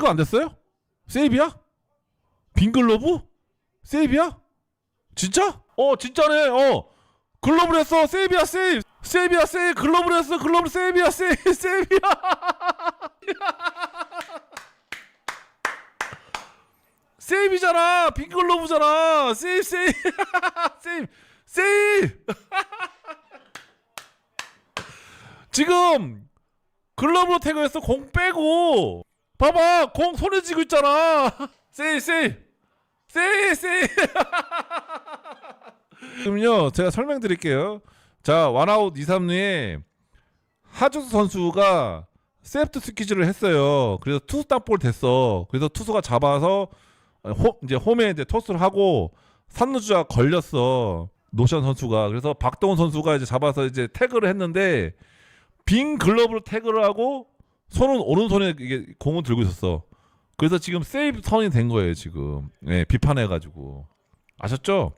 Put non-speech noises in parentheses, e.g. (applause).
그거 안 됐어요? 세이비야? 빈글러브? 세이비야? 진짜? 어 진짜네. 어. 글러브를 했어. 세이비야 세이브 세이비야 세이브 글러브를 했어. 글러브 세이비야 세이브 (laughs) 세이비야. (laughs) 세이브잖아. 빈글러브잖아. 세이브 세이브 (laughs) 세이브 세이브 지금 글러브로 태그했어 공 빼고 봐봐 공 손에 쥐고 있잖아. 세이 세이 세이 세이 그럼요 제가 설명드릴게요. 자 원아웃 2, 3루에 하주수 선수가 세프트 스퀴즈를 했어요. 그래서 투수 땅볼 됐어. 그래서 투수가 잡아서 호, 이제 홈에 이제 토스를 하고 삼루주가 걸렸어. 노션 선수가. 그래서 박동원 선수가 이제 잡아서 이제 태그를 했는데 빈 글러브로 태그를 하고 손은 오른손에 이게 공을 들고 있었어. 그래서 지금 세이브 선이 된 거예요 지금. 예, 비판해가지고 아셨죠?